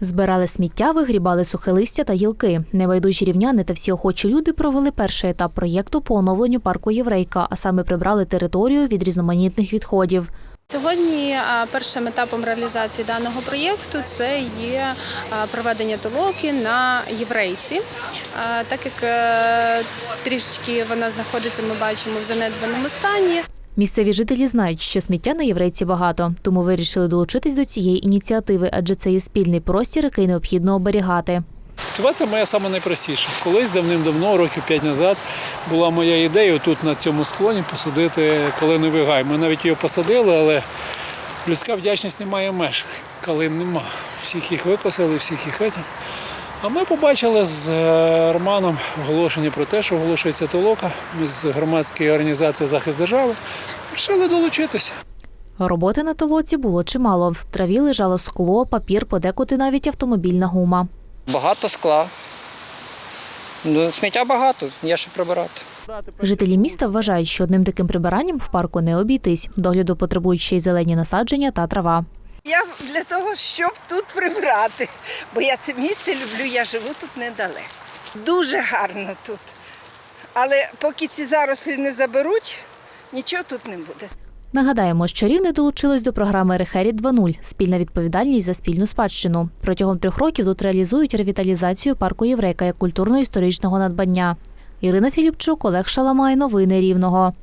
Збирали сміття, вигрібали сухе листя та гілки. Небайдужі рівняни та всі охочі люди провели перший етап проєкту по оновленню парку Єврейка, а саме прибрали територію від різноманітних відходів. Сьогодні першим етапом реалізації даного проєкту це є проведення толоки на єврейці. Так як е, трішечки вона знаходиться, ми бачимо в занедбаному стані. Місцеві жителі знають, що сміття на єврейці багато, тому вирішили долучитись до цієї ініціативи, адже це є спільний простір, який необхідно оберігати. Мотивація моя саме найпростіша. Колись давним-давно, років п'ять назад, була моя ідея тут на цьому склоні посадити калиновий гай. Ми навіть його посадили, але людська вдячність не має меж. Калин нема. Всіх їх викосили, всіх їх етять. А ми побачили з е, Романом оголошення про те, що оголошується толока. Ми з громадської організації захист держави вирішили долучитися. Роботи на толоці було чимало. В траві лежало скло, папір, подекуди навіть автомобільна гума. Багато скла. Ну, сміття багато, є що прибирати. Жителі міста вважають, що одним таким прибиранням в парку не обійтись. Догляду потребують ще й зелені насадження та трава. Я для того, щоб тут прибрати, бо я це місце люблю, я живу тут недалеко. Дуже гарно тут. Але поки ці зарослі не заберуть, нічого тут не буде. Нагадаємо, що Рівне долучилось до програми Рехеріт 2.0 – спільна відповідальність за спільну спадщину. Протягом трьох років тут реалізують ревіталізацію парку Єврейка як культурно-історичного надбання. Ірина Філіпчук, Олег Шаламай. Новини Рівного.